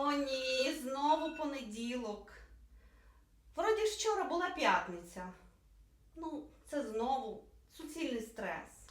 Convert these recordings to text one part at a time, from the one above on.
О, ні, знову понеділок. Вроді ж вчора була п'ятниця. Ну, це знову суцільний стрес.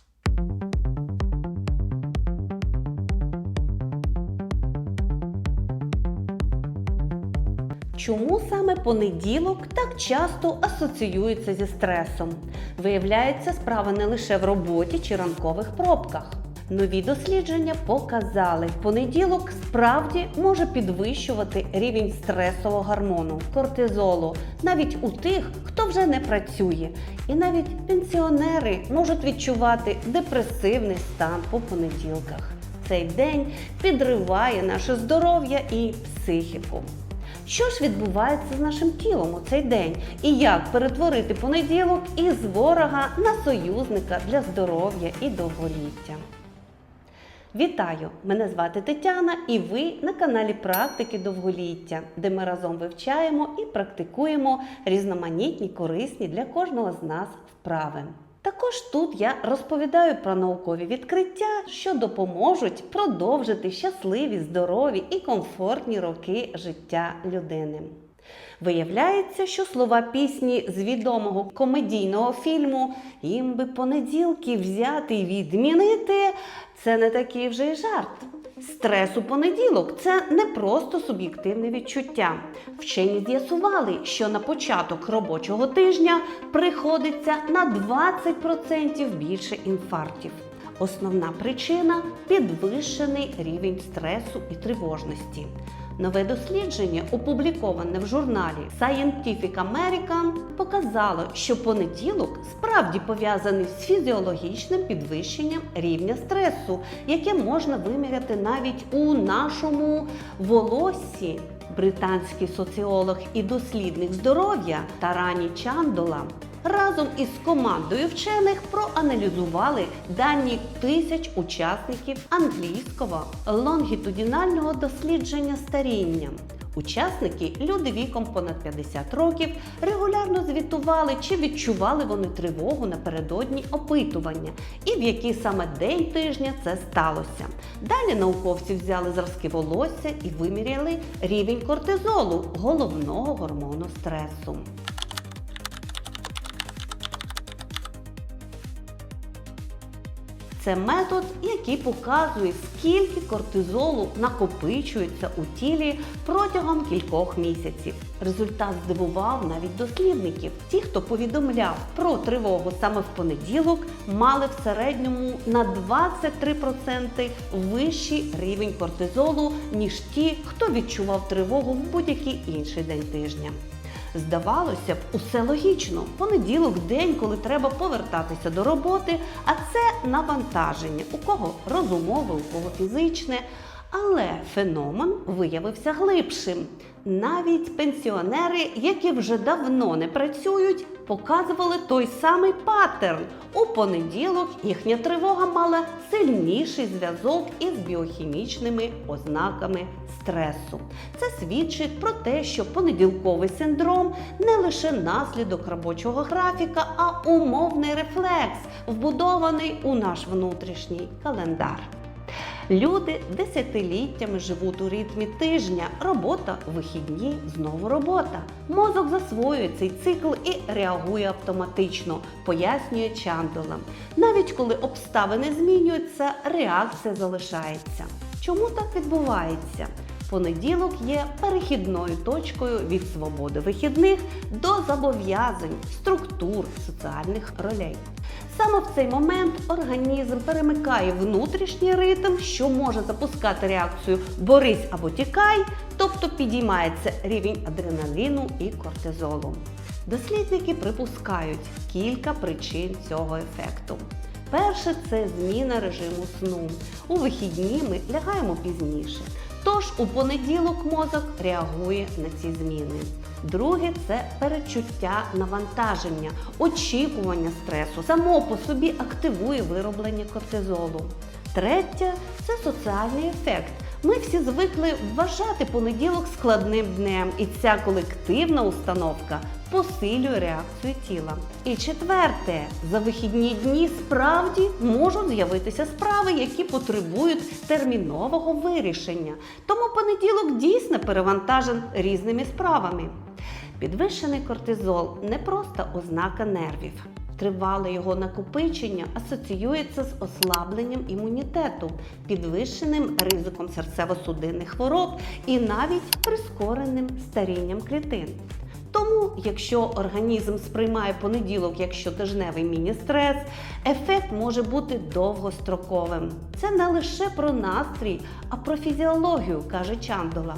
Чому саме понеділок так часто асоціюється зі стресом? Виявляється, справа не лише в роботі чи ранкових пробках. Нові дослідження показали, понеділок справді може підвищувати рівень стресового гормону кортизолу навіть у тих, хто вже не працює. І навіть пенсіонери можуть відчувати депресивний стан по понеділках. Цей день підриває наше здоров'я і психіку. Що ж відбувається з нашим тілом у цей день? І як перетворити понеділок із ворога на союзника для здоров'я і довголіття? Вітаю! Мене звати Тетяна, і ви на каналі Практики довголіття, де ми разом вивчаємо і практикуємо різноманітні корисні для кожного з нас вправи. Також тут я розповідаю про наукові відкриття, що допоможуть продовжити щасливі, здорові і комфортні роки життя людини. Виявляється, що слова пісні з відомого комедійного фільму «Їм би понеділки взяти і відмінити це не такий вже й жарт. Стрес у понеділок це не просто суб'єктивне відчуття. Вчені з'ясували, що на початок робочого тижня приходиться на 20% більше інфарктів. Основна причина підвищений рівень стресу і тривожності. Нове дослідження, опубліковане в журналі Scientific American, показало, що понеділок справді пов'язаний з фізіологічним підвищенням рівня стресу, яке можна виміряти навіть у нашому волоссі. Британський соціолог і дослідник здоров'я Тарані Чандола разом із командою вчених проаналізували дані тисяч учасників англійського лонгітудінального дослідження старіння. Учасники, люди віком понад 50 років, регулярно звітували, чи відчували вони тривогу напередодні опитування, і в який саме день тижня це сталося. Далі науковці взяли зразки волосся і виміряли рівень кортизолу, головного гормону стресу. Це метод, який показує, скільки кортизолу накопичується у тілі протягом кількох місяців. Результат здивував навіть дослідників. Ті, хто повідомляв про тривогу саме в понеділок, мали в середньому на 23% вищий рівень кортизолу, ніж ті, хто відчував тривогу в будь-який інший день тижня. Здавалося б, усе логічно. Понеділок день, коли треба повертатися до роботи, а це навантаження, у кого розумове, у кого фізичне. Але феномен виявився глибшим. Навіть пенсіонери, які вже давно не працюють, показували той самий паттерн. У понеділок їхня тривога мала сильніший зв'язок із біохімічними ознаками стресу. Це свідчить про те, що понеділковий синдром не лише наслідок робочого графіка, а умовний рефлекс, вбудований у наш внутрішній календар. Люди десятиліттями живуть у ритмі тижня, робота, вихідні, знову робота. Мозок засвоює цей цикл і реагує автоматично, пояснює Чандола. Навіть коли обставини змінюються, реакція залишається. Чому так відбувається? Понеділок є перехідною точкою від свободи вихідних до зобов'язань, структур, соціальних ролей. Саме в цей момент організм перемикає внутрішній ритм, що може запускати реакцію борись або тікай, тобто підіймається рівень адреналіну і кортизолу. Дослідники припускають кілька причин цього ефекту. Перше це зміна режиму сну. У вихідні ми лягаємо пізніше. Тож у понеділок мозок реагує на ці зміни. Друге це перечуття навантаження, очікування стресу. Само по собі активує вироблення кортизолу. Третє це соціальний ефект. Ми всі звикли вважати понеділок складним днем, і ця колективна установка посилює реакцію тіла. І четверте, за вихідні дні справді можуть з'явитися справи, які потребують термінового вирішення. Тому понеділок дійсно перевантажен різними справами. Підвищений кортизол не просто ознака нервів. Тривале його накопичення асоціюється з ослабленням імунітету, підвищеним ризиком серцево-судинних хвороб і навіть прискореним старінням клітин. Тому, якщо організм сприймає понеділок як щотижневий міні-стрес, ефект може бути довгостроковим. Це не лише про настрій, а про фізіологію, каже Чандола.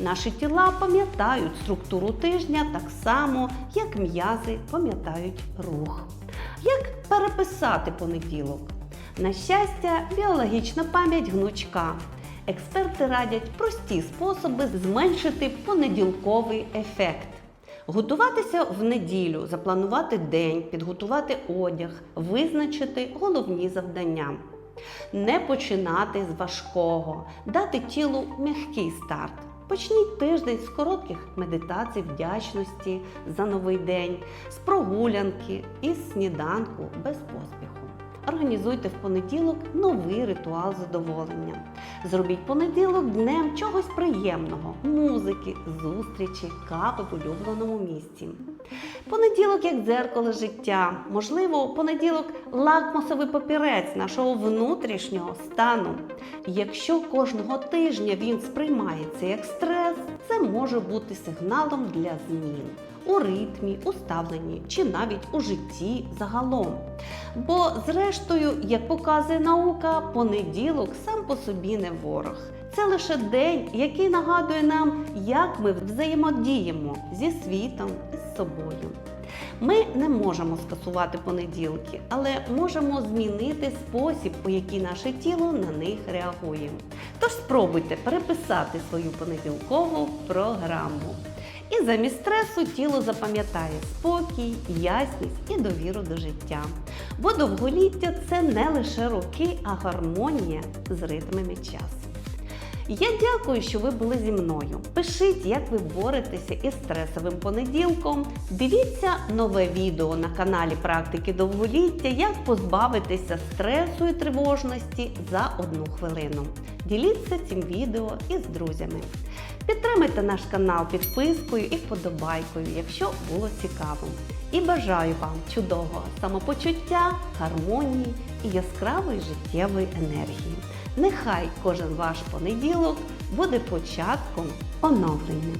Наші тіла пам'ятають структуру тижня так само, як м'язи пам'ятають рух. Як переписати понеділок? На щастя, біологічна пам'ять гнучка. Експерти радять прості способи зменшити понеділковий ефект. Готуватися в неділю, запланувати день, підготувати одяг, визначити головні завдання. Не починати з важкого, дати тілу м'який старт. Почніть тиждень з коротких медитацій вдячності за новий день, з прогулянки і сніданку без поспіху. Організуйте в понеділок новий ритуал задоволення. Зробіть понеділок днем чогось приємного музики, зустрічі, кави в улюбленому місці. Понеділок як дзеркало життя. Можливо, понеділок лакмусовий папірець нашого внутрішнього стану. Якщо кожного тижня він сприймається як стрес, це може бути сигналом для змін у ритмі, у ставленні чи навіть у житті загалом. Бо, зрештою, як показує наука, понеділок сам по собі не ворог. Це лише день, який нагадує нам, як ми взаємодіємо зі світом і з собою. Ми не можемо скасувати понеділки, але можемо змінити спосіб, у який наше тіло на них реагує. Тож спробуйте переписати свою понеділкову програму. І замість стресу тіло запам'ятає спокій, ясність і довіру до життя. Бо довголіття це не лише роки, а гармонія з ритмами часу. Я дякую, що ви були зі мною. Пишіть, як ви боретеся із стресовим понеділком. Дивіться нове відео на каналі Практики довголіття, як позбавитися стресу і тривожності за одну хвилину. Діліться цим відео із друзями. Підтримайте наш канал підпискою і вподобайкою, якщо було цікаво. І бажаю вам чудового самопочуття, гармонії і яскравої життєвої енергії. Нехай кожен ваш понеділок буде початком оновлення.